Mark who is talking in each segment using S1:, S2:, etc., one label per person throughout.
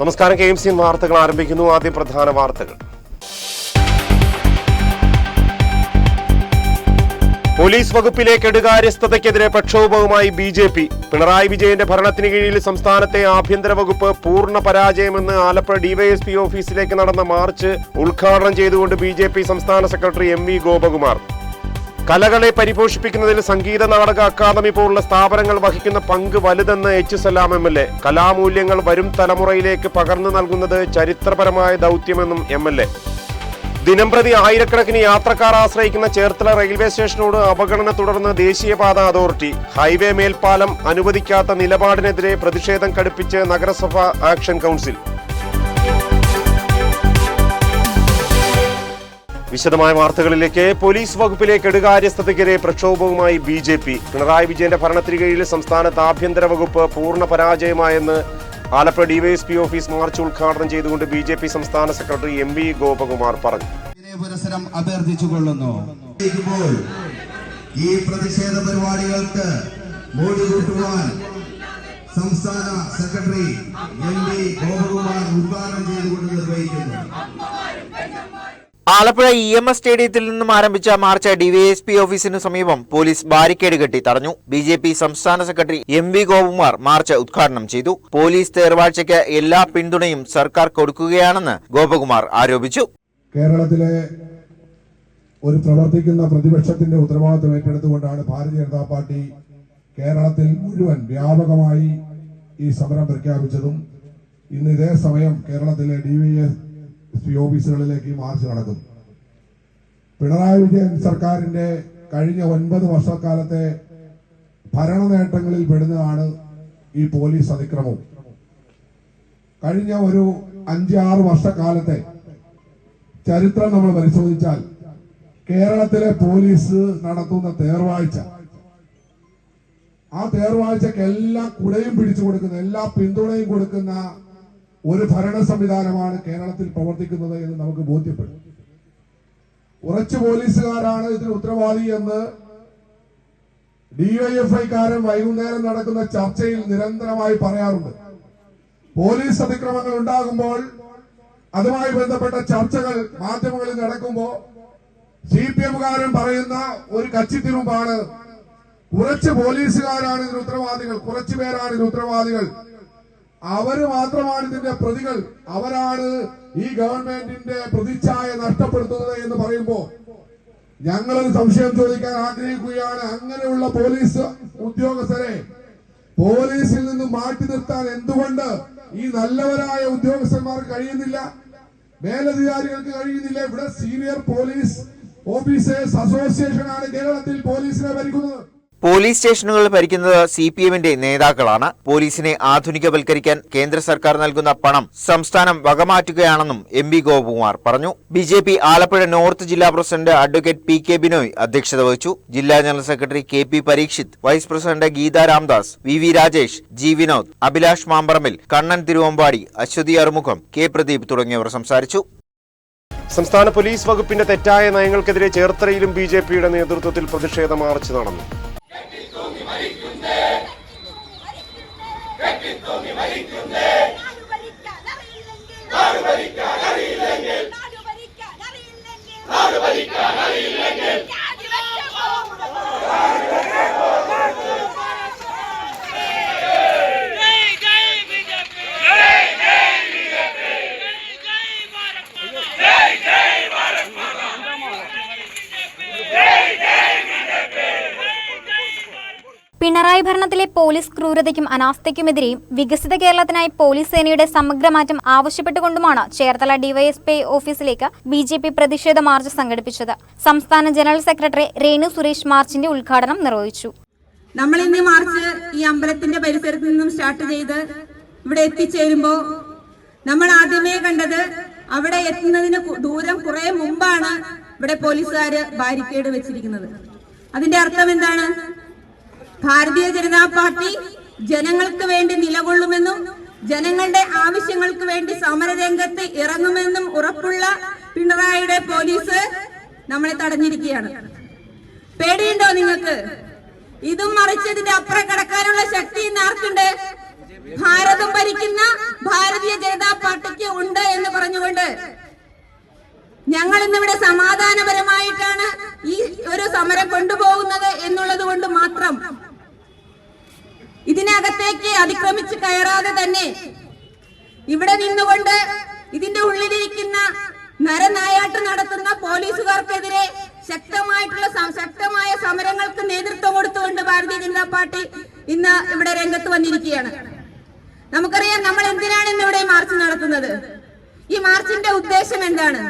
S1: നമസ്കാരം. K M C വാർത്തകൾ ആരംഭിക്കുന്നു. ആദ്യം പ്രധാന വാർത്തകൾ. പോലീസ് വകുപ്പിലെ കെടുകാര്യസ്ഥതയ്ക്കെതിരെ പ്രക്ഷോഭവുമായി ബി ജെ പി. പിണറായി വിജയന്റെ ഭരണത്തിന് കീഴിൽ സംസ്ഥാനത്തെ ആഭ്യന്തര വകുപ്പ് പൂർണ പരാജയമെന്ന് ആലപ്പുഴ ഡിവൈഎസ്പി ഓഫീസിലേക്ക് നടന്ന മാർച്ച് ഉദ്ഘാടനം ചെയ്തുകൊണ്ട് ബി സംസ്ഥാന സെക്രട്ടറി എം വി ഗോപകുമാർ. കലകളെ പരിപോഷിപ്പിക്കുന്നതിൽ സംഗീത നാടക അക്കാദമി പോലുള്ള സ്ഥാപനങ്ങൾ വഹിക്കുന്ന പങ്ക് വലുതെന്ന് H Salam M L A കലാമൂല്യങ്ങൾ വരും തലമുറയിലേക്ക് പകർന്നു നൽകുന്നത് ചരിത്രപരമായ ദൗത്യമെന്നും എം എൽ എ ദിനംപ്രതി ആയിരക്കണക്കിന് യാത്രക്കാർ ആശ്രയിക്കുന്ന ചേർത്തല റെയിൽവേ സ്റ്റേഷനോട് അവഗണന തുടർന്ന് ദേശീയപാത അതോറിറ്റി ഹൈവേ മേൽപ്പാലം അനുവദിക്കാത്ത നിലപാടിനെതിരെ പ്രതിഷേധം കടുപ്പിച്ച് നഗരസഭ ആക്ഷൻ കൗൺസിൽ. വിശദമായ വാർത്തകളിലേക്ക് പോലീസ് വകുപ്പിലെ കെടുകാര്യസ്ഥതയ്ക്കെതിരെ പ്രക്ഷോഭവുമായി ബി ജെ പി. പിണറായി വിജയന്റെ ഭരണത്തിന് കീഴിൽ സംസ്ഥാനത്ത് ആഭ്യന്തര വകുപ്പ് പൂർണ പരാജയമായെന്ന് ആലപ്പുഴ ഡിവൈഎസ്പി ഓഫീസ് മാർച്ച് ഉദ്ഘാടനം ചെയ്തുകൊണ്ട് ബി ജെ പി സംസ്ഥാന സെക്രട്ടറി എം വി ഗോപകുമാർ പറഞ്ഞു.
S2: പുരസരം അഭ്യർത്ഥിച്ചുകൊള്ളുന്നു
S3: ഈ പ്രതിഷേധ പരിപാടികൾക്ക് മോടി കൂട്ടുവാൻ സംസ്ഥാന സെക്രട്ടറി എം വി ഗോപകുമാർ ഉദ്ഘാടനം ചെയ്തുകൊണ്ട് നിർവഹിക്കുന്നു.
S4: ആലപ്പുഴ ഇ എം എസ് സ്റ്റേഡിയത്തിൽ നിന്നും ആരംഭിച്ച മാർച്ച് ഡിവൈഎസ്പി ഓഫീസിനു സമീപം പോലീസ് ബാരിക്കേഡ് കെട്ടി തടഞ്ഞു. ബി ജെ പി സംസ്ഥാന secretary M V Gopakumar march ഉദ്ഘാടനം ചെയ്തു. പോലീസ് തേർവാഴ്ചയ്ക്ക് എല്ലാ പിന്തുണയും സർക്കാർ കൊടുക്കുകയാണെന്ന് ഗോപകുമാർ ആരോപിച്ചു.
S5: കേരളത്തിലെ ഒരു പ്രവർത്തിക്കുന്ന പ്രതിപക്ഷത്തിന്റെ ഉത്തരവാദിത്വം ഏറ്റെടുത്തുകൊണ്ടാണ് ഭാരതീയ ജനതാ പാർട്ടി കേരളത്തിൽ മുഴുവൻ വ്യാപകമായി ഈ സമരം പ്രഖ്യാപിച്ചതും. ഇന്ന് ഇതേ സമയം കേരളത്തിലെ ഡി എസ് പി ഓഫീസുകളിലേക്ക് മാർച്ച് നടക്കുന്നു പിണറായി വിജയൻ സർക്കാരിന്റെ കഴിഞ്ഞ ഒൻപത് വർഷക്കാലത്തെ ഭരണ നേട്ടങ്ങളിൽ പെടുന്നതാണ് ഈ പോലീസ് അതിക്രമവും. കഴിഞ്ഞ ഒരു അഞ്ച് ആറ് വർഷക്കാലത്തെ ചരിത്രം നമ്മൾ പരിശോധിച്ചാൽ കേരളത്തിലെ പോലീസ് നടത്തുന്ന തേർവാഴ്ച ആ തേർവാഴ്ചക്ക് എല്ലാ കുടയും പിടിച്ചു കൊടുക്കുന്ന എല്ലാ പിന്തുണയും കൊടുക്കുന്ന ഒരു ഭരണ സംവിധാനമാണ് കേരളത്തിൽ പ്രവർത്തിക്കുന്നത് എന്ന് നമുക്ക് ബോധ്യപ്പെടും. കുറച്ച് പോലീസുകാരാണ് ഇതിന് ഉത്തരവാദി എന്ന് ഡിവൈഎഫ്ഐക്കാരൻ വൈകുന്നേരം നടക്കുന്ന ചർച്ചയിൽ നിരന്തരമായി പറയാറുണ്ട്. പോലീസ് അതിക്രമങ്ങൾ ഉണ്ടാകുമ്പോൾ അതുമായി ബന്ധപ്പെട്ട ചർച്ചകൾ മാധ്യമങ്ങളിൽ നടക്കുമ്പോൾ സി പി എമ്മുകാരൻ പറയുന്ന ഒരു കച്ചിത്തിരുമ്പാണ് കുറച്ച് പോലീസുകാരാണ് ഇതിന് ഉത്തരവാദികൾ കുറച്ചു പേരാണ് ഇതിന് ഉത്തരവാദികൾ. അവർ മാത്രമാണ് ഇതിന്റെ പ്രതികൾ. അവരാണ് ഈ ഗവൺമെന്റിന്റെ പ്രതിച്ഛായ നഷ്ടപ്പെടുത്തുന്നത് എന്ന് പറയുമ്പോ ഞങ്ങളൊരു സംശയം ചോദിക്കാൻ ആഗ്രഹിക്കുകയാണ്. അങ്ങനെയുള്ള പോലീസ് ഉദ്യോഗസ്ഥരെ പോലീസിൽ നിന്ന് മാറ്റി നിർത്താൻ എന്തുകൊണ്ട് ഈ നല്ലവരായ ഉദ്യോഗസ്ഥന്മാർ കഴിയുന്നില്ല? മേലധികാരികൾക്ക് കഴിയുന്നില്ല. ഇവിടെ സീനിയർ പോലീസ് ഓഫീസേഴ്സ് അസോസിയേഷനാണ് കേരളത്തിൽ പോലീസിനെ ഭരിക്കുന്നത്.
S4: പോലീസ് സ്റ്റേഷനുകൾ ഭരിക്കുന്നത് സി പി എമ്മിന്റെ നേതാക്കളാണ്. പോലീസിനെ ആധുനികവൽക്കരിക്കാൻ കേന്ദ്ര സർക്കാർ നൽകുന്ന പണം സംസ്ഥാനം വകമാറ്റുകയാണെന്നും എം വി ഗോപകുമാർ പറഞ്ഞു. B J P Alappuzha north ജില്ലാ president advocate P K Binoy അധ്യക്ഷത വഹിച്ചു. ജില്ലാ general secretary K P Parikshit vice president Geetha Ramdas V V Rajesh G Vinod Abhilash Mamparambil Kannan Thiruvambadi Aswathy Arumugham K Pradeep തുടങ്ങിയവർ സംസാരിച്ചു.
S1: സംസ്ഥാന police വകുപ്പിന്റെ തെറ്റായ നയങ്ങൾക്കെതിരെ ചേർത്തലയിലും B നേതൃത്വത്തിൽ പ്രതിഷേധ മാർച്ച് നടന്നു.
S6: சாகுபடிக்கான இளைஞர்
S7: പിണറായി ഭരണത്തിലെ പോലീസ് ക്രൂരതയ്ക്കും അനാസ്ഥയ്ക്കുമെതിരെയും വികസിത കേരളത്തിനായി പോലീസ് സേനയുടെ സമഗ്രമാറ്റം ആവശ്യപ്പെട്ടുകൊണ്ടുമാണ് ചേർത്തല ഡിവൈഎസ്പി ഓഫീസിലേക്ക് ബി ജെ പി പ്രതിഷേധ മാർച്ച് സംഘടിപ്പിച്ചത്. സംസ്ഥാന ജനറൽ സെക്രട്ടറി രേണു സുരേഷ് മാർച്ചിന്റെ ഉദ്ഘാടനം നിർവഹിച്ചു.
S8: നമ്മൾ ഇന്ന് മാർച്ച് ഈ അമ്പലത്തിന്റെ പരിസരത്ത് നിന്നും സ്റ്റാർട്ട് ചെയ്ത് ഇവിടെ എത്തിച്ചേരുമ്പോ നമ്മൾ ആദ്യമേ കണ്ടത് അവിടെ എത്തുന്നതിന് ദൂരം കുറെ മുമ്പാണ് ഇവിടെ പോലീസുകാര് ബാരിക്കേഡ് വെച്ചിരിക്കുന്നത്. അതിന്റെ അർത്ഥം എന്താണ്? ഭാരതീയ ജനതാ പാർട്ടി ജനങ്ങൾക്ക് വേണ്ടി നിലകൊള്ളുമെന്നും ജനങ്ങളുടെ ആവശ്യങ്ങൾക്ക് വേണ്ടി സമരരംഗത്ത് ഇറങ്ങുമെന്നും ഉറപ്പുള്ള പിണറായിയുടെ പോലീസ് നമ്മളെ തടഞ്ഞിരിക്കുകയാണ്. പേടിയുണ്ടോ നിങ്ങൾക്ക്? ഇതും മറിച്ചതിന്റെ അപ്പുറം കടക്കാനുള്ള ശക്തി ഇന്ന് ആർക്കുണ്ട്? ഭാരതം ഭരിക്കുന്ന ഭാരതീയ ജനതാ പാർട്ടിക്ക് ഉണ്ട് എന്ന് പറഞ്ഞുകൊണ്ട് ഞങ്ങൾ ഇന്നിവിടെ സമാധാനപരമായിട്ടാണ് ഈ ഒരു സമരം കൊണ്ടുപോകുന്നത് എന്നുള്ളത് കൊണ്ട് മാത്രം ഇതിനകത്തേക്ക് അതിക്രമിച്ച് കയറാതെ തന്നെ ഇവിടെ നിന്നുകൊണ്ട് ഇതിന്റെ ഉള്ളിലിരിക്കുന്ന നരനായാട്ട് നടത്തുന്ന പോലീസുകാർക്കെതിരെ ശക്തമായിട്ടുള്ള ശക്തമായ സമരങ്ങൾക്ക് നേതൃത്വം കൊടുത്തുകൊണ്ട് ഭാരതീയ ജനതാ പാർട്ടി ഇന്ന് ഇവിടെ രംഗത്ത് വന്നിരിക്കുകയാണ്. നമുക്കറിയാം നമ്മൾ എന്തിനാണ് ഇന്ന് ഇവിടെ മാർച്ച് നടത്തുന്നത്? ഈ മാർച്ചിന്റെ ഉദ്ദേശം എന്താണ്?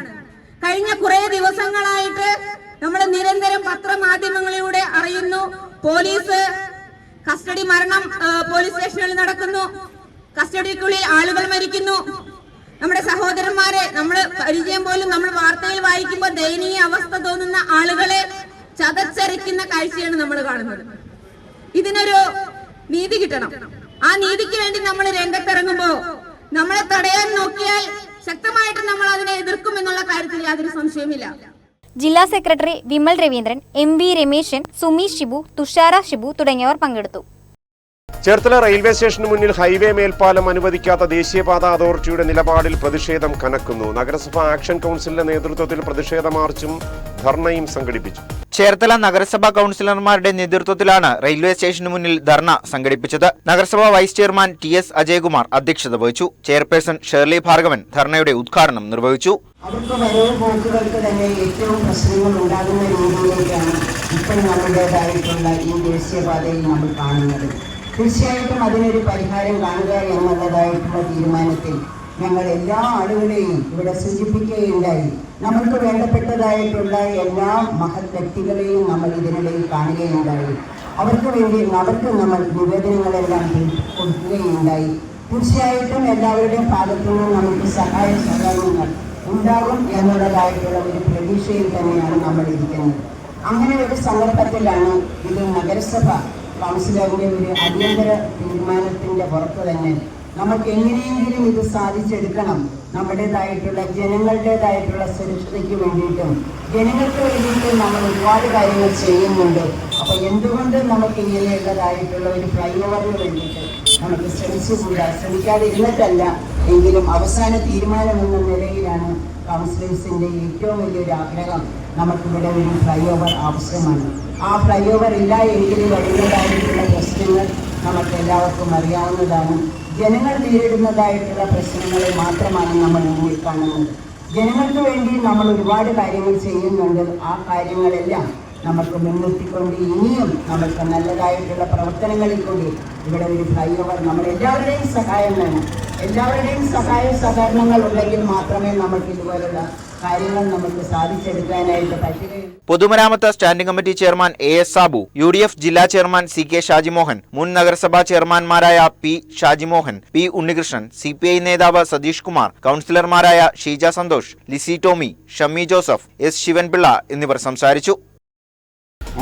S8: കഴിഞ്ഞ കുറെ ദിവസങ്ങളായിട്ട് നമ്മൾ നിരന്തരം പത്രമാധ്യമങ്ങളിലൂടെ അറിയുന്നു പോലീസ് കസ്റ്റഡി മരണം പോലീസ് സ്റ്റേഷനിൽ നടക്കുന്നു. കസ്റ്റഡിക്കുള്ളിൽ ആളുകൾ മരിക്കുന്നു. നമ്മുടെ സഹോദരന്മാരെ നമ്മൾ പരിചയം പോലും നമ്മൾ വാർത്തയിൽ വായിക്കുമ്പോൾ ദയനീയ അവസ്ഥ തോന്നുന്ന ആളുകളെ ചതച്ചരിക്കുന്ന കാഴ്ചയാണ് നമ്മൾ കാണുന്നത്. ഇതിനൊരു നീതി കിട്ടണം. ആ നീതിക്ക് വേണ്ടി നമ്മൾ രംഗത്തിറങ്ങുമ്പോ നമ്മളെ തടയാൻ നോക്കിയാൽ ശക്തമായിട്ട് നമ്മൾ അതിനെ എതിർക്കും എന്നുള്ള കാര്യത്തിൽ യാതൊരു സംശയവുമില്ല.
S7: ജില്ലാ secretary Vimal Raveendran M V Rameshan Sumi Shibu Thushara Shibu തുടങ്ങിയവർ പങ്കെടുത്തു.
S1: ചേർത്തല റെയിൽവേ സ്റ്റേഷന് മുന്നിൽ ഹൈവേ മേൽപ്പാലം അനുവദിക്കാത്ത ദേശീയപാത അതോറിറ്റിയുടെ നിലപാടിൽ പ്രതിഷേധം കനക്കുന്നു. നഗരസഭ ആക്ഷൻ കൗൺസിലിന്റെ നേതൃത്വത്തിൽ പ്രതിഷേധ മാർച്ചും ധർണയും സംഘടിപ്പിച്ചു.
S4: ചേർത്തല നഗരസഭാ കൗൺസിലർമാരുടെ നേതൃത്വത്തിലാണ് റെയിൽവേ സ്റ്റേഷന് മുന്നിൽ ധർണ സംഘടിപ്പിച്ചത്. നഗരസഭാ vice chairman T S Ajayakumar അധ്യക്ഷത വഹിച്ചു. ചെയർപേഴ്സൺ ഷേർലി ഭാർഗവൻ ധർണയുടെ ഉദ്ഘാടനം നിർവഹിച്ചു.
S9: തന്നെ ഏറ്റവും ഈ കാണുന്നത്. തീർച്ചയായിട്ടും അതിനൊരു പരിഹാരം കാണുക എന്നുള്ളതായിട്ടുള്ള തീരുമാനത്തിൽ ഞങ്ങൾ എല്ലാ ആളുകളെയും ഇവിടെ സൂചിപ്പിക്കുകയുണ്ടായി. നമുക്ക് വേണ്ടപ്പെട്ടതായിട്ടുള്ള എല്ലാ മഹത് വ്യക്തികളെയും നമ്മൾ ഇതിനിടയിൽ കാണുകയുണ്ടായി. അവർക്ക് വേണ്ടി അവർക്ക് നമ്മൾ നിവേദനങ്ങളെല്ലാം കൊടുക്കുകയുണ്ടായി. തീർച്ചയായിട്ടും എല്ലാവരുടെയും ഭാഗത്തു നിന്നും നമുക്ക് സഹായ സഹകരണങ്ങൾ ഉണ്ടാകും എന്നുള്ളതായിട്ടുള്ള ഒരു പ്രതീക്ഷയിൽ തന്നെയാണ് നമ്മൾ ഇരിക്കുന്നത്. അങ്ങനെ ഒരു സന്ദർഭത്തിലാണ് ഇത് നഗരസഭ കൗൺസിലറിന്റെ ഒരു അടിയന്തര തീരുമാനത്തിന്റെ പുറത്ത് തന്നെ നമുക്ക് എങ്ങനെയെങ്കിലും ഇത് സാധിച്ചെടുക്കണം. നമ്മുടേതായിട്ടുള്ള ജനങ്ങളുടേതായിട്ടുള്ള സുരക്ഷതയ്ക്ക് വേണ്ടിയിട്ടും ജനങ്ങൾക്ക് വേണ്ടിയിട്ടും നമ്മൾ ഒരുപാട് കാര്യങ്ങൾ ചെയ്യുന്നുണ്ട്. അപ്പൊ എന്തുകൊണ്ട് നമുക്ക് ഇങ്ങനെയുള്ളതായിട്ടുള്ള ഒരു ഫ്ലൈ ഓവറിന് വേണ്ടിയിട്ട് നമുക്ക് ശ്രമിച്ചുകൂടാ? ശ്രമിക്കാതെ ഇരുന്നിട്ടല്ല എങ്കിലും അവസാന തീരുമാനം എന്ന നിലയിലാണ് കൗൺസിലേഴ്സിന്റെ ഏറ്റവും വലിയൊരു ആഗ്രഹം. നമുക്കിവിടെ ഒരു ഫ്ലൈ ഓവർ ആവശ്യമാണ്. ആ ഫ്ലൈ ഓവർ ഇല്ല എങ്കിൽ വരുന്നതായിട്ടുള്ള പ്രശ്നങ്ങൾ നമുക്ക് എല്ലാവർക്കും അറിയാവുന്നതാണ്. ജനങ്ങൾ നേരിടുന്നതായിട്ടുള്ള പ്രശ്നങ്ങളെ മാത്രമാണ് നമ്മൾ മുന്നിൽ കാണുന്നത്. ജനങ്ങൾക്ക് വേണ്ടി നമ്മൾ ഒരുപാട് കാര്യങ്ങൾ ചെയ്യുന്നുണ്ട്. ആ കാര്യങ്ങളെല്ലാം നമുക്ക് മുൻനിർത്തിക്കൊണ്ട് ഇനിയും നമുക്ക് നല്ലതായിട്ടുള്ള പ്രവർത്തനങ്ങളിൽ കൂടി ഇവിടെ ഒരു ഫ്ലൈ ഓവർ നമ്മൾ എല്ലാവരുടെയും സഹായം വേണം. എല്ലാവരുടെയും സഹായ സഹകരണങ്ങൾ ഉണ്ടെങ്കിൽ മാത്രമേ നമുക്ക് ഇതുപോലുള്ള കാര്യങ്ങൾ നമുക്ക് സാധിച്ചെടുക്കാനായിട്ട് പറ്റുകയുള്ളൂ.
S4: പൊതുമരാമത്ത് standing committee chairman A S Sabu U D F ജില്ലാ ചെയർമാൻ സി കെ ഷാജിമോഹൻ മുൻ നഗരസഭാ ചെയർമാൻമാരായ P Shajimohan P Unnikrishnan C P I നേതാവ് സതീഷ് കുമാർ കൗൺസിലർമാരായ ഷീജ സന്തോഷ് ലിസി ടോമി ഷമ്മി ജോസഫ് എസ് ശിവൻപിള്ള എന്നിവർ സംസാരിച്ചു.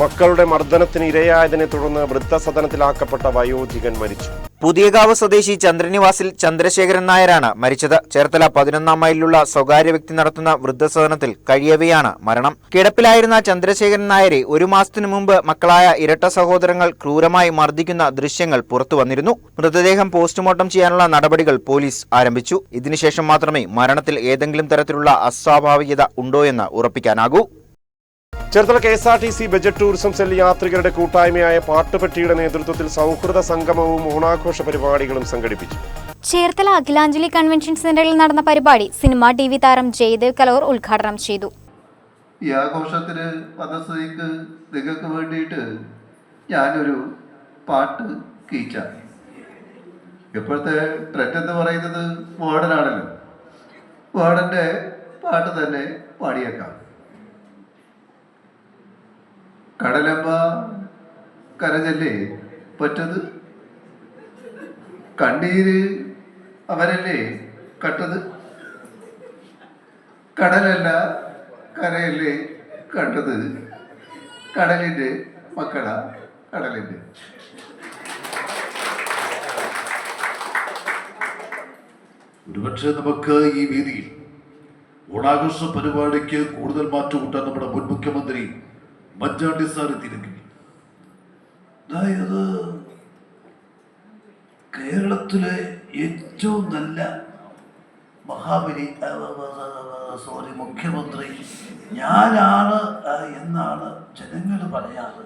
S1: മക്കളുടെ മർദ്ദനത്തിന് ഇരയായതിനെ തുടർന്ന് വൃദ്ധസദനത്തിലാക്കപ്പെട്ട വയോധികൻ മരിച്ചു.
S4: പുതിയകാവ് സ്വദേശി ചന്ദ്രനിവാസിൽ ചന്ദ്രശേഖരൻ നായരാണ് മരിച്ചത്. ചേർത്തല പതിനൊന്നാം മൈലിലുള്ള സ്വകാര്യ വ്യക്തി നടത്തുന്ന വൃദ്ധസദനത്തിൽ കഴിയവെയാണ് മരണം. കിടപ്പിലായിരുന്ന ചന്ദ്രശേഖരൻ നായരെ ഒരു മാസത്തിനു മുമ്പ് മക്കളായ ഇരട്ട സഹോദരങ്ങൾ ക്രൂരമായി മർദ്ദിക്കുന്ന ദൃശ്യങ്ങൾ പുറത്തു വന്നിരുന്നു. മൃതദേഹം പോസ്റ്റ്മോർട്ടം ചെയ്യാനുള്ള നടപടികൾ പോലീസ് ആരംഭിച്ചു. ഇതിനുശേഷം മാത്രമേ മരണത്തിൽ ഏതെങ്കിലും തരത്തിലുള്ള അസ്വാഭാവികത ഉണ്ടോയെന്ന് ഉറപ്പിക്കാനാകൂ.
S1: Cherthala K S R T C budget tourism cell യാത്രികരുടെ കൂട്ടായ്മയായ പാട്ടുപെട്ടിയുടെ നേതൃത്വത്തിൽ സൗഹൃദ സംഗമവും ഓണാഘോഷ പരിപാടികളും സംഘടിപ്പിച്ചു.
S7: ചേർത്തല അഖിലാഞ്ജലി കൺവെൻഷൻ സെന്ററിൽ നടന്ന പരിപാടി സിനിമാ ടി വി താരം ജയദേവ് കലോർ ഉദ്ഘാടനം ചെയ്തു.
S10: ഈ ആഘോഷത്തിന് വന്ന സ്ഥിതിക്ക് നിങ്ങൾക്ക് വേണ്ടിയിട്ട് ഞാനൊരു പാട്ട് കീച്ച ഇപ്പോഴത്തെ ട്രെൻഡ് എന്ന് പറയുന്നത് മോഡനാണല്ലോ മോഡന്റെ പാട്ട് തന്നെ പാടിയേക്കാം. കടലമ്മ കരഞ്ഞല്ലേ? പറ്റത്? കണ്ണീര് അവരല്ലേ കട്ടത്? കടലല്ല കരയല്ലേ കണ്ടത് കടലിന്റെ മക്കള കടലിന്റെ
S11: ഒരുപക്ഷെ നമുക്ക് ഈ വേദിയിൽ ഓണാഘോഷ പരിപാടിക്ക് കൂടുതൽ മാറ്റുകൂട്ടാൻ നമ്മുടെ മുൻ മുഖ്യമന്ത്രി എത്തിയില്ലെങ്കിൽ അതായത് കേരളത്തിലെ ഏറ്റവും നല്ല മഹാബലി സോറി മുഖ്യമന്ത്രി. ഞാനാണ് എന്നാണ് ജനങ്ങൾ പറയാറ്.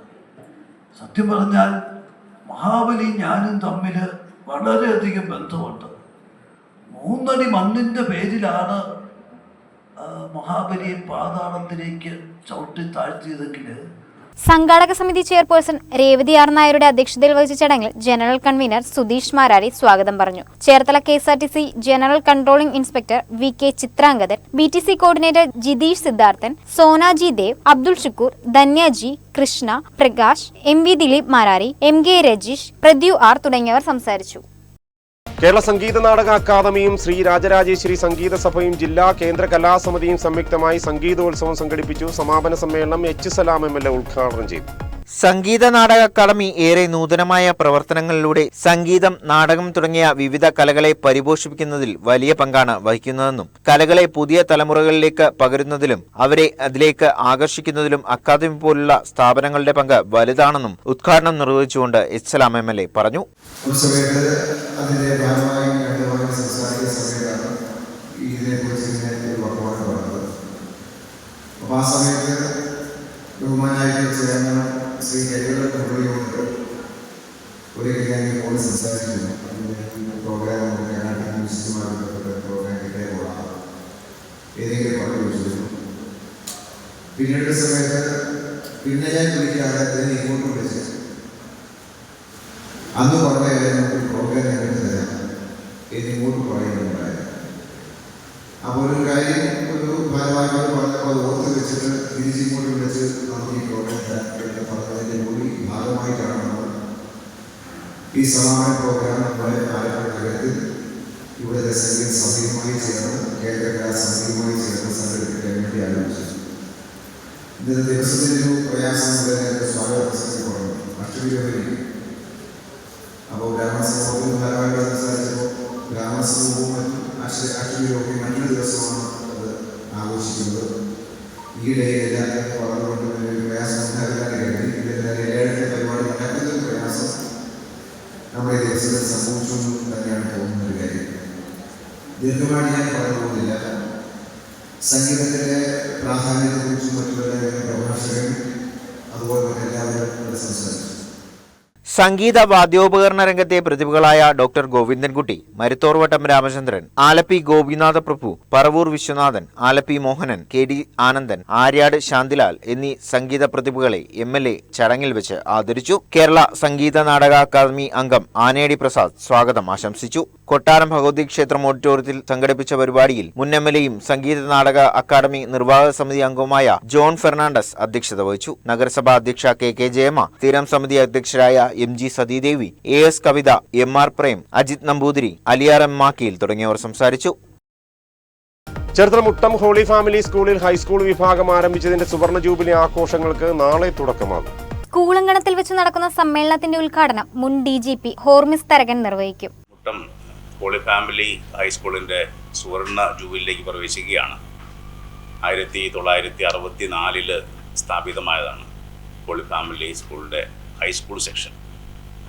S11: സത്യം പറഞ്ഞാൽ മഹാബലി ഞാനും തമ്മിൽ വളരെയധികം ബന്ധമുണ്ട്. മൂന്നടി മണ്ണിന്റെ പേരിലാണ് മഹാബലിയെ പാതാളത്തിലേക്ക് ചവിട്ടി താഴ്ത്തിയതെങ്കിൽ
S7: സംഘാടക സമിതി ചെയർപേഴ്സൺ രേവതി ആർ നായരുടെ അധ്യക്ഷതയിൽ വഹിച്ച ചടങ്ങിൽ ജനറൽ കൺവീനർ സുധീഷ് മാരാരി സ്വാഗതം പറഞ്ഞു. Cherthala K S R T C general controlling inspector V K Chithrangathan B T C coordinator Jitheesh Siddharthan Sonaji Dev Abdul Shukoor Dhanyaji Krishna Prakash M V Dileep Marari M K Rajeesh Pradyu R തുടങ്ങിയവർ സംസാരിച്ചു.
S1: കേരള സംഗീത നാടക അക്കാദമിയും ശ്രീ രാജരാജേശ്വരി സംഗീത സഭയും ജില്ലാ കേന്ദ്ര കലാസമിതിയും സംയുക്തമായി സംഗീതോത്സവം സംഘടിപ്പിച്ചു. സമാപന സമ്മേളനം H Salam M L A ഉദ്ഘാടനം ചെയ്തു.
S4: സംഗീത നാടക അക്കാദമി ഏറെ നൂതനമായ പ്രവർത്തനങ്ങളിലൂടെ സംഗീതം നാടകം തുടങ്ങിയ വിവിധ കലകളെ പരിപോഷിപ്പിക്കുന്നതിൽ വലിയ പങ്കാണ് വഹിക്കുന്നതെന്നും കലകളെ പുതിയ തലമുറകളിലേക്ക് പകരുന്നതിലും അവരെ അതിലേക്ക് ആകർഷിക്കുന്നതിലും അക്കാദമി പോലുള്ള സ്ഥാപനങ്ങളുടെ പങ്ക് വലുതാണെന്നും ഉദ്ഘാടനം നിർവഹിച്ചുകൊണ്ട് H Salam M L A പറഞ്ഞു.
S3: ആ സമയത്ത് ബഹുമാനായിട്ട് ചേർന്ന ശ്രീ കരികളുടെ മുകളിലോട്ട് ഒരിക്കൽ ഞാൻ ഫോണിൽ സംസാരിക്കുന്നു. പ്രോഗ്രാം കർണാടക മ്യൂസിക്കുമായി ബന്ധപ്പെട്ട പ്രോഗ്രാം കിട്ടിയപ്പോഴാണ് ഏതെങ്കിലും പാട്ട് വിളിച്ചിരുന്നു പിന്നീട് സമയത്ത് പിന്നെ ഞാൻ വിളിക്കാതെ അതിനെ ഇങ്ങോട്ട് വിളിച്ചു അന്ന് പറഞ്ഞ ഒരു പ്രോഗ്രാം കണ്ടിട്ട് തരാം. എന്ന് ഇങ്ങോട്ട് പറയുന്നുണ്ടായിരുന്നു അപ്പോൾ ഒരു കാര്യം ഒരു ഭാരവാഹികൾ പറഞ്ഞപ്പോൾ അത് ഓർത്ത് വെച്ചിട്ട് തിരിച്ചിങ്ങോട്ട് വിളിച്ച് നമുക്ക് ഈ പ്രോഗ്രാം തരാം എന്ന് പറഞ്ഞതിന്റെ കൂടി ഭാഗമായിട്ടാണ് നമ്മൾ ഈ സമാപന പ്രോഗ്രാം നമ്മുടെ ആലപ്പുഴ നഗരത്തിൽ ഇവിടുത്തെ സംഗീത സമിതിയുമായി ചേർന്ന് കേന്ദ്ര കലാസമിതിയുമായി ചേർന്ന് സംഘടിപ്പിക്കാൻ വേണ്ടി ആലോചിച്ചു ഇന്നത്തെ ദിവസത്തിന്റെ ഒരു പ്രയാസം എന്റെ സ്വാഗത പ്രസംഗം പറഞ്ഞു അപ്പോൾ ഗ്രാമസമൂഹത്തിൽ ധാരാളം സംസാരിച്ചപ്പോൾ ഗ്രാമസമൂഹവും മറ്റും അഷ്ടമിയൊക്കെ മറ്റൊരു ദിവസമാണ് അത് ആഘോഷിക്കുന്നത്. ഈയിടെ എല്ലാവരും ഒരു പ്രയാസം ഉണ്ടാകാൻ ദീർഘമായി ഞാൻ പറഞ്ഞു പോകുന്നില്ല സംഗീതത്തിന്റെ പ്രാധാന്യത്തെക്കുറിച്ചും മറ്റുള്ള പ്രഭാഷകൻ അതുപോലെ തന്നെ എല്ലാവരും ഇവിടെ സംസാരിച്ചു
S4: സംഗീത വാദ്യോപകരണ രംഗത്തെ പ്രതിഭകളായ doctor Govindankutty Maruthorvattom Ramachandran Alleppey Gopinatha Prabhu Paravur Viswanathan Alleppey Mohanan K D Anandan Aryad Santhilal എന്നീ സംഗീത പ്രതിഭകളെ എം എൽ എ ചടങ്ങിൽ വെച്ച് ആദരിച്ചു. കേരള സംഗീത നാടക അക്കാദമി അംഗം ആനേടി പ്രസാദ് സ്വാഗതം ആശംസിച്ചു. കൊട്ടാരം ഭഗവതി ക്ഷേത്രം ഓഡിറ്റോറിയത്തിൽ സംഘടിപ്പിച്ച പരിപാടിയിൽ മുൻ എം എൽ എയും സംഗീത നാടക അക്കാദമി നിർവാഹക സമിതി അംഗവുമായ ജോൺ ഫെർണാണ്ടസ് അധ്യക്ഷത വഹിച്ചു. നഗരസഭാ അധ്യക്ഷ കെ കെ ജയമ്മ സ്ഥിരം സമിതി അധ്യക്ഷരായ M G Sathidevi A S Kavitha M R Prem Ajith Namboothiri Aliyar M Makkeel തുടങ്ങിയവർ സംസാരിച്ചു.
S1: ചേർത്തല മുട്ടം ഹോളി ഫാമിലി സ്കൂളിൽ ഹൈസ്കൂൾ വിഭാഗം ആരംഭിച്ചതിന്റെ സുവർണ ജൂബിലി ആഘോഷങ്ങൾക്ക് നാളെ തുടക്കമാകും.
S7: കൂളങ്കണത്തിൽ വെച്ച് നടക്കുന്ന സമ്മേളനത്തിന്റെ ഉദ്ഘാടനം മുൻ D G P Hormis Tharakan നിർവഹിക്കും.
S12: മുട്ടം ഹോളി ഫാമിലി ഹൈസ്കൂളിന്റെ സുവർണ ജൂബിലിലേക്ക് പ്രവേശിക്കുകയാണ്. ആയിരത്തി തൊള്ളായിരത്തി അറുപത്തി നാലിൽ സ്ഥാപിതമായതാണ് ഹോളി ഫാമിലി സ്കൂളിന്റെ ഹൈസ്കൂൾ സെക്ഷൻ.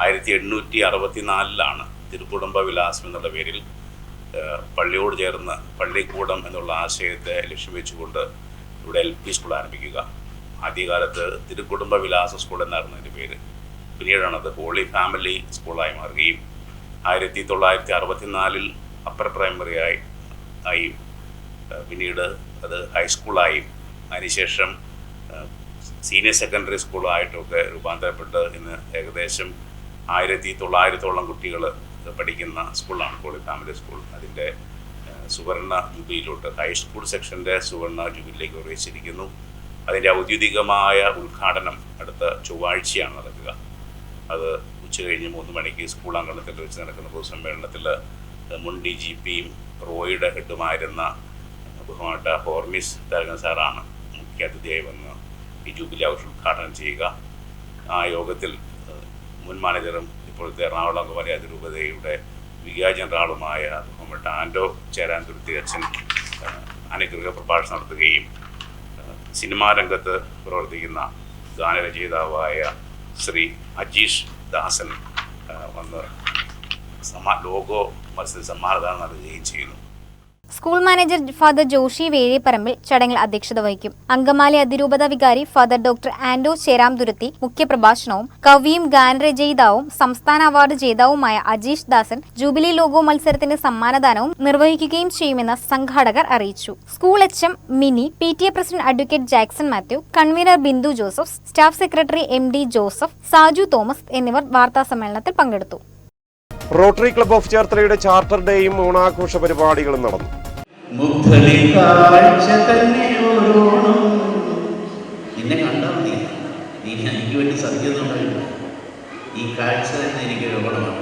S12: ആയിരത്തി എണ്ണൂറ്റി അറുപത്തി നാലിലാണ് തിരുക്കുടുംബ വിലാസം എന്നുള്ള പേരിൽ പള്ളിയോട് ചേർന്ന് പള്ളിക്കൂടം എന്നുള്ള ആശയത്തെ ലക്ഷ്യം വെച്ചുകൊണ്ട് ഇവിടെ എൽ പി സ്കൂൾ ആരംഭിക്കുക. ആദ്യകാലത്ത് തിരുക്കുടുംബ വിലാസ സ്കൂൾ എന്നായിരുന്നു അതിന്റെ പേര്. പിന്നീടാണ് അത് ഹോളി ഫാമിലി സ്കൂളായി മാറുകയും ആയിരത്തി തൊള്ളായിരത്തി അറുപത്തിനാലിൽ അപ്പർ പ്രൈമറി ആയി ആയി പിന്നീട് അത് ഹൈസ്കൂളായി. അതിനുശേഷം സീനിയർ സെക്കൻഡറി സ്കൂളായിട്ടൊക്കെ രൂപാന്തരപ്പെട്ട് ഇന്ന് ഏകദേശം ആയിരത്തി തൊള്ളായിരത്തോളം കുട്ടികൾ പഠിക്കുന്ന സ്കൂളാണ് കോളി ഫാമിലി സ്കൂൾ. അതിന്റെ സുവർണ ജൂബിയിലോട്ട് ഹൈസ്കൂൾ സെക്ഷന്റെ സുവർണ ജൂബിയിലേക്ക് പ്രവേശിച്ചിരിക്കുന്നു. അതിന്റെ ഔദ്യോഗികമായ ഉദ്ഘാടനം അടുത്ത ചൊവ്വാഴ്ചയാണ് നടക്കുക. അത് ഉച്ച കഴിഞ്ഞ് മൂന്ന് മണിക്ക് സ്കൂൾ അങ്കണത്തിൽ വെച്ച് നടക്കുന്ന പൊതുസമ്മേളനത്തിൽ മുൻ ഡി ജി പിയും റോയുടെ ഹെഡുമായിരുന്ന ബഹുമാട്ട ഹോർമിസ് തരകൻ സാറാണ് മുഖ്യാതിഥിയായി വന്ന് ഈ ജൂബിലി ആഘോഷം ഉദ്ഘാടനം ചെയ്യുക. ആ യോഗത്തിൽ മുൻ മാനേജറും ഇപ്പോഴത്തെ എറണാകുളം കോലി അതിരൂപതയുടെ വികാ ജനറാളുമായ മുഹമ്മദ് ആൻഡോ ചേരാൻ തുരുത്തി അച്ഛൻ അനുഗ്രഹ പ്രഭാഷണം നടത്തുകയും സിനിമാ രംഗത്ത് പ്രവർത്തിക്കുന്ന ഗാനരചയിതാവായ ശ്രീ അജീഷ് ദാസൻ വന്ന് സമ്മാ ലോഗോ മത്സര സമ്മാനദാനം നൽകുകയും ചെയ്യുന്നു.
S7: School manager father Joshy Vezhepparambil ചടങ്ങിൽ അധ്യക്ഷത വഹിക്കും. അങ്കമാലി അതിരൂപത വികാരി ഫാദർ ഡോക്ടർ ആൻഡോ ചേരാംതുരുത്തി മുഖ്യപ്രഭാഷണവും കവിയും ഗാനരചയിതാവും സംസ്ഥാന അവാർഡ് ജേതാവുമായ അജീഷ് ദാസൻ ജൂബിലി ലോഗോ മത്സരത്തിന്റെ സമ്മാനദാനവും നിർവഹിക്കുകയും ചെയ്യുമെന്ന് സംഘാടകർ അറിയിച്ചു. School H M Mini P T A president advocate Jackson Mathew convener Bindu Joseph staff secretary M D Joseph Saju Thomas എന്നിവർ വാർത്താസമ്മേളനത്തിൽ പങ്കെടുത്തു.
S1: റോട്ടറി ക്ലബ് ഓഫ് ചേർത്തലയുടെ ചാർട്ടർ ഡേയും ഓണാഘോഷ പരിപാടികളും നടന്നു.
S13: നിന്നെ കണ്ടാൽ മതി. നീ എനിക്ക് വേണ്ടി സത്യം ഈ കാഴ്ച തന്നെ എനിക്ക് ഓണമാണ്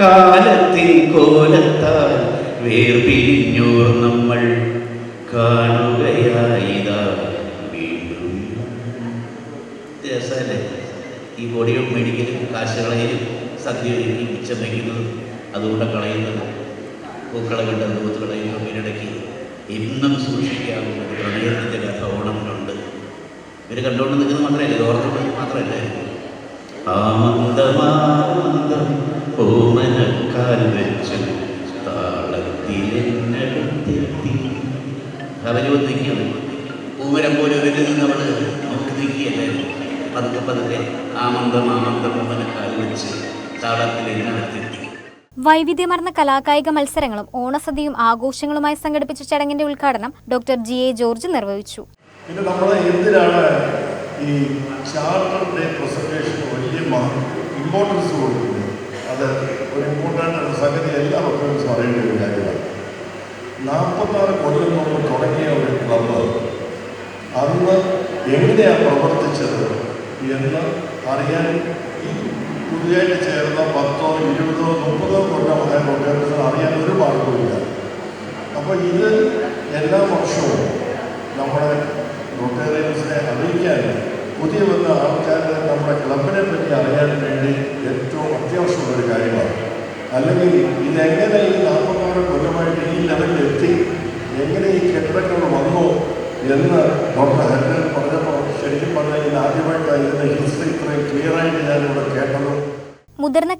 S13: കാലത്തിൻ കോലത്താൽ വേർപിരിഞ്ഞോർ നമ്മൾ കാണുകയായിതാ ഈ ബോഡിയും മേടിക്കലും കാശ് കളയലും സദ്യ ഒരുക്കി മിച്ചം വയ്ക്കുന്നതും അതുകൊണ്ട് കളയുന്നത്. പൂക്കള കണ്ട ദൂത്ത് കളയുമ്പോൾ ഇന്നും സൂക്ഷിക്കാവുന്ന പ്രണയത്തിന്റെ കഥ ഓണത്തിലുണ്ട് ഇവർ കണ്ടുകൊണ്ട് നിൽക്കുന്നത് മാത്രമല്ല ഇത് ഓർത്തുകൊണ്ട് മാത്രമല്ല. ഓമനക്കാൽ വെച്ച് താളത്തിലെന്നെടുത്തെത്തി അവർ വന്ന് നിൽക്കുകയാണ്. പൂമരം പോലെ ഒരു നമ്മൾ നോക്കി നിൽക്കുകയല്ലേ? പതുക്കെ പതുക്കെ ആമന്ദം ആമന്ദം ഓമനക്കാൽ വെച്ച് താളത്തിലെന്നെടുത്തെത്തി
S7: വൈവിധ്യമാർന്ന കലാകായിക മത്സരങ്ങളും ഓണസദ്യയും ആഘോഷങ്ങളുമായി സംഘടിപ്പിച്ച ചടങ്ങിന്റെ ഉദ്ഘാടനം ഡോക്ടർ ജി എ ജോർജ് നിർവഹിച്ചു.
S14: പിന്നെ നമ്മൾ എന്തിനാണ് ഈ ചാർട്ടർ ഡേ പ്രസന്റേഷൻ വലിയ ഇമ്പോർട്ടൻസ് കൊടുക്കുന്നത്? അത് ഒരു ഇമ്പോർട്ടന്റ് സംഗതി എല്ലാ മക്കളും അറിയേണ്ട ഒരു കാര്യമാണ്. നാൽപ്പത്താറ് കൊല്ലം മുമ്പ് തുടങ്ങിയ ഒരു ക്ലബ്ബ് അന്ന് എങ്ങനെയാണ് പ്രവർത്തിച്ചത് എന്ന് അറിയാൻ ഈ പുതിയതായിട്ട് ചേർന്ന പത്തോ ഇരുപതോ മുപ്പതോ കൊല്ലമായ കുട്ടികൾക്ക് അറിയാൻ ഒരു മാർഗവുമില്ല അപ്പോൾ ഇത് എല്ലാ വർഷവും നമ്മുടെ റൊട്ടേറിയൻസിനെ അറിയിക്കാൻ പുതിയ വന്ന ആൾക്കാർ നമ്മുടെ ക്ലബിനെ പറ്റി അറിയാൻ വേണ്ടി ഏറ്റവും അത്യാവശ്യമുള്ളൊരു കാര്യമാണ്. അല്ലെങ്കിൽ ഇതെങ്ങനെ ഈ നാൽപ്പത്താറ് കൊല്ലമായിട്ട് ഈ ലെവലിൽ എത്തി എങ്ങനെ ഈ കെട്ടിടങ്ങൾ വന്നു എന്ന് ഡോക്ടർ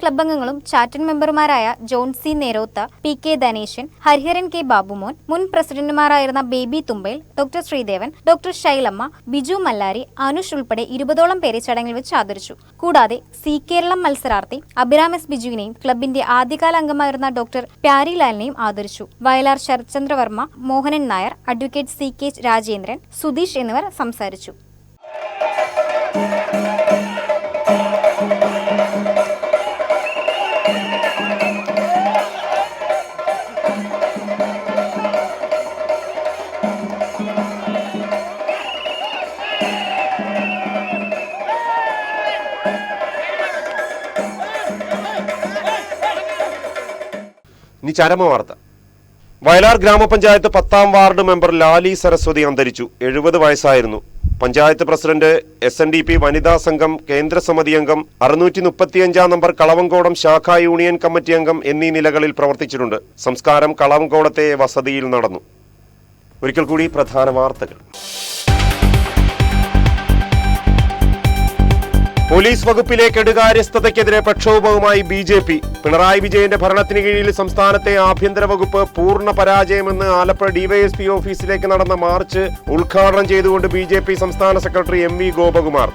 S7: ക്ലബ് അംഗങ്ങളും ചാറ്റൻ മെമ്പർമാരായ John C Nerotha P K Dhaneshan Hariharan K Babumon മുൻ പ്രസിഡന്റുമാരായിരുന്ന Baby Thumbel doctor Sreedevan doctor Shailamma Biju Mallari Anush ഉൾപ്പെടെ ഇരുപതോളം പേരെ ചടങ്ങിൽ വെച്ച് ആദരിച്ചു. കൂടാതെ സി കേരളം മത്സരാർത്ഥി അഭിരാം എസ് ബിജുവിനെയും ക്ലബിന്റെ ആദ്യകാല അംഗമായിരുന്ന ഡോക്ടർ പ്യാരിലാലിനെയും ആദരിച്ചു. Vayalar Sarathchandravarma Mohanan Nair advocate C K Rajendran Sudheesh എന്നിവർ സംസാരിച്ചു.
S1: ഇനി ചരമ വാർത്ത. വയലാർ ഗ്രാമപഞ്ചായത്ത് പത്താം വാർഡ് മെമ്പർ ലാലി സരസ്വതി അന്തരിച്ചു. എഴുപത് വയസ്സായിരുന്നു. Panchayat president S N D P വനിതാ സംഘം കേന്ദ്ര സമിതി അംഗം അറുന്നൂറ്റി മുപ്പത്തിയഞ്ചാം നമ്പർ കളവങ്കോടം ശാഖാ യൂണിയൻ കമ്മിറ്റി അംഗം എന്നീ നിലകളിൽ പ്രവർത്തിച്ചിട്ടുണ്ട്. സംസ്കാരം കളവങ്കോടത്തെ വസതിയിൽ നടന്നു. ഒരിക്കൽ കൂടി പ്രധാന വാർത്തകൾ. പോലീസ് വകുപ്പിലെ കെടുകാര്യസ്ഥതയ്ക്കെതിരെ പ്രക്ഷോഭവുമായി ബി ജെ പി. പിണറായി വിജയന്റെ ഭരണത്തിന് കീഴിൽ സംസ്ഥാനത്തെ ആഭ്യന്തര വകുപ്പ് പൂർണ പരാജയമെന്ന് ആലപ്പുഴ ഡിവൈഎസ്പി ഓഫീസിലേക്ക് നടന്ന മാർച്ച് ഉദ്ഘാടനം ചെയ്തുകൊണ്ട് ബി ജെ പി സംസ്ഥാന സെക്രട്ടറി എം വി ഗോപകുമാർ.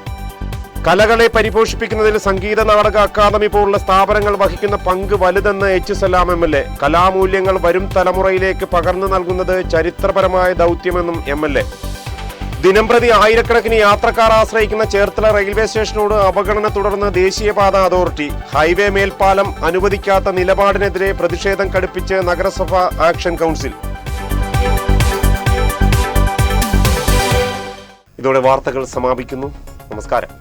S1: കലകളെ പരിപോഷിപ്പിക്കുന്നതിൽ സംഗീത നാടക അക്കാദമി പോലുള്ള സ്ഥാപനങ്ങൾ വഹിക്കുന്ന പങ്ക് വലുതെന്ന് H Salam M L A കലാമൂല്യങ്ങൾ വരും തലമുറയിലേക്ക് പകർന്നു നൽകുന്നത് ചരിത്രപരമായ ദൗത്യമെന്നും എം എൽ എ ദിനംപ്രതി ആയിരക്കണക്കിന് യാത്രക്കാർ ആശ്രയിക്കുന്ന ചേർത്തല റെയിൽവേ സ്റ്റേഷനോട് അവഗണന തുടർന്ന് ദേശീയപാത അതോറിറ്റി. ഹൈവേ മേൽപ്പാലം അനുവദിക്കാത്ത നിലപാടിനെതിരെ പ്രതിഷേധം കടുപ്പിച്ച് നഗരസഭ ആക്ഷൻ കൗൺസിൽ. ഇതോടെ വാർത്തകൾ സമാപിക്കുന്നു. നമസ്കാരം.